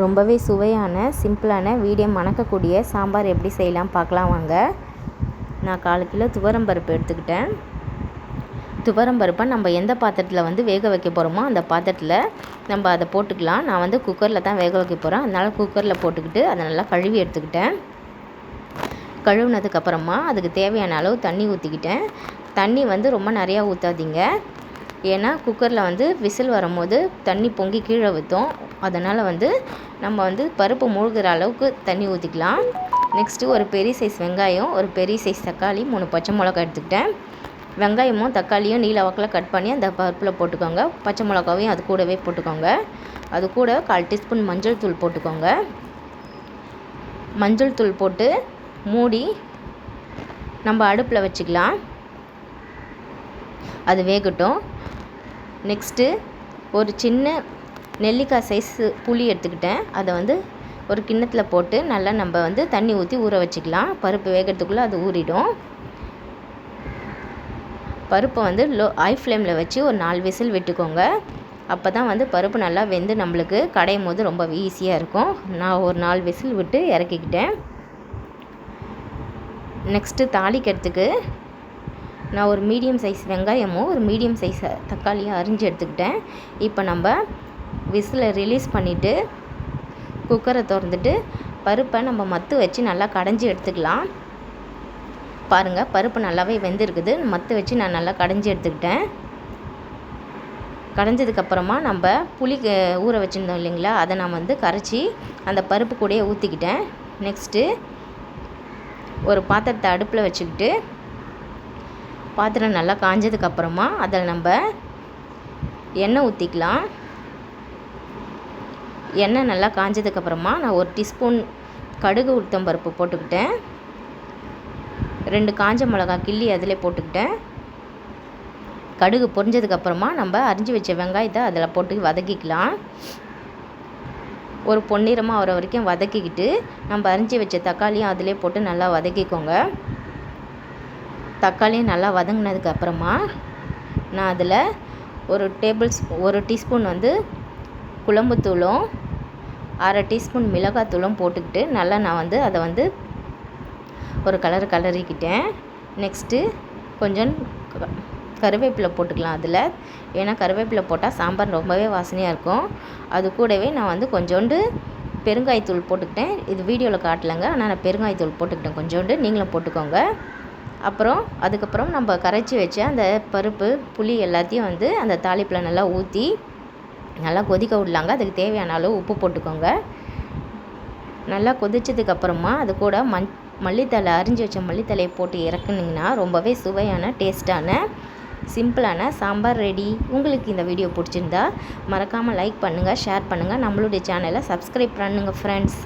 ரொம்பவே சுவையான சிம்பிளான வீடியோ மணக்கக்கூடிய சாம்பார் எப்படி செய்யலாம் பார்க்கலாம் வாங்க. நான் கால் கிலோ துவரம் பருப்பு எடுத்துக்கிட்டேன். துவரம் பருப்பை நம்ம எந்த பாத்திரத்தில் வந்து வேக வைக்க போகிறோமோ அந்த பாத்திரத்தில் நம்ம அதை போட்டுக்கலாம். நான் வந்து குக்கரில் தான் வேக வைக்க போகிறேன் அதனால் குக்கரில் போட்டுக்கிட்டு அதை நல்லா கழுவி எடுத்துக்கிட்டேன். கழுவுனதுக்கப்புறமா அதுக்கு தேவையான அளவு தண்ணி ஊற்றிக்கிட்டேன் தண்ணி வந்து ரொம்ப நிறையா ஊற்றாதீங்க ஏன்னா குக்கரில் வந்து விசில் வரும்போது தண்ணி பொங்கி கீழே ஊற்றும் அதனால் வந்து நம்ம வந்து பருப்பு மூழ்கிற அளவுக்கு தண்ணி ஊற்றிக்கலாம் நெக்ஸ்ட்டு ஒரு பெரிய சைஸ் வெங்காயம் ஒரு பெரிய சைஸ் தக்காளி மூணு பச்சை மிளகா எடுத்துக்கிட்டேன். வெங்காயமும் தக்காளியும் நீல வாக்கில் கட் பண்ணி அந்த பருப்பில் போட்டுக்கோங்க. பச்சை மிளகாவையும் அது கூடவே போட்டுக்கோங்க. அது கூட கால் டீஸ்பூன் மஞ்சள் தூள் போட்டுக்கோங்க. மஞ்சள் தூள் போட்டு மூடி நம்ம அடுப்பில் வச்சுக்கலாம். அது வேகட்டும். நெக்ஸ்ட்டு ஒரு சின்ன நெல்லிக்காய் சைஸு புளி எடுத்துக்கிட்டேன். அதை வந்து ஒரு கிண்ணத்தில் போட்டு நல்லா நம்ம வந்து தண்ணி ஊற்றி ஊற வச்சுக்கலாம். பருப்பு வேகிறதுக்குள்ளே அது ஊறிடும். பருப்பை வந்து லோ ஹை ஃப்ளேமில் வச்சு ஒரு நாலு விசில் விட்டுக்கோங்க. அப்போ தான் வந்து பருப்பு நல்லா வெந்து நம்மளுக்கு கடையும் போது ரொம்ப ஈஸியாக இருக்கும். நான் ஒரு நாலு விசில் விட்டு இறக்கிக்கிட்டேன். நெக்ஸ்ட்டு தாளிக்கிறதுக்கு நான் ஒரு மீடியம் சைஸ் வெங்காயமும் ஒரு மீடியம் சைஸ் தக்காளியும் அரிஞ்சு எடுத்துக்கிட்டேன். இப்போ நம்ம விசிலை ரிலீஸ் பண்ணிவிட்டு குக்கரை திறந்துட்டு பருப்பை நம்ம மத்து வச்சு நல்லா கடைஞ்சி எடுத்துக்கலாம். பாருங்கள் பருப்பு நல்லாவே வெந்திருக்குது. மத்து வச்சு நான் நல்லா கடைஞ்சி எடுத்துக்கிட்டேன். கடைஞ்சதுக்கப்புறமா நம்ம புளி ஊற வச்சுருந்தோம் இல்லைங்களா? அதை நான் வந்து கரைச்சி அந்த பருப்பு கூடயே ஊற்றிக்கிட்டேன் நெக்ஸ்ட்டு ஒரு பாத்திரத்தை அடுப்பில் வச்சுக்கிட்டு பாத்திரம் நல்லா காஞ்சதுக்கப்புறமா அதில் நம்ம எண்ணெய் ஊற்றிக்கலாம் எண்ணெய் நல்லா காஞ்சதுக்கப்புறமா நான் ஒரு டீஸ்பூன் கடுகு உளுத்தம் பருப்பு போட்டுக்கிட்டேன். ரெண்டு காஞ்ச மிளகா கிள்ளி அதில் போட்டுக்கிட்டேன். கடுகு பொரிஞ்சதுக்கப்புறமா நம்ம அரிஞ்சு வச்ச வெங்காயத்தை அதில் போட்டு வதக்கிக்கலாம். ஒரு பொன்னிறமாக வர வரைக்கும் வதக்கிக்கிட்டு நம்ம அரிஞ்சு வச்ச தக்காளியும் அதிலே போட்டு நல்லா வதக்கிக்கோங்க. தக்காளியும் நல்லா வதங்கினதுக்கப்புறமா நான் அதில் ஒரு டேபிள் ஒரு டீஸ்பூன் வந்து குழம்புத்தூளும் அரை டீஸ்பூன் மிளகாத்தூளும் போட்டுக்கிட்டு நல்லா நான் வந்து அதை வந்து ஒரு கலர் கலரிக்கிட்டேன். நெக்ஸ்ட்டு கொஞ்சம் கருவேப்பிலை போட்டுக்கலாம் அதில். ஏன்னா கருவேப்பிலை போட்டால் சாம்பார் ரொம்பவே வாசனையாக இருக்கும். அது கூடவே நான் வந்து கொஞ்சோண்டு பெருங்காயத்தூள் போட்டுக்கிட்டேன். இது வீடியோவில் காட்டலைங்க ஆனால் நான் பெருங்காயத்தூள் போட்டுக்கிட்டேன். கொஞ்சோண்டு நீங்களும் போட்டுக்கோங்க. அப்புறம் அதுக்கப்புறம் நம்ம கரைச்சி வச்ச அந்த பருப்பு புளி எல்லாத்தையும் வந்து அந்த தாளிப்பில் நல்லா ஊற்றி நல்லா கொதிக்க விடலாங்க. அதுக்கு தேவையான அளவு உப்பு போட்டுக்கோங்க. நல்லா கொதிச்சதுக்கப்புறமா அது கூட மண் மல்லித்தலை அரிஞ்சு வச்ச மல்லித்தலையை போட்டு இறக்குனிங்கன்னா ரொம்பவே சுவையான டேஸ்ட்டான சிம்பிளான சாம்பார் ரெடி. உங்களுக்கு இந்த வீடியோ பிடிச்சிருந்தா மறக்காமல் லைக் பண்ணுங்கள் ஷேர் பண்ணுங்கள் நம்மளுடைய சேனலை சப்ஸ்கிரைப் பண்ணுங்கள் ஃப்ரெண்ட்ஸ்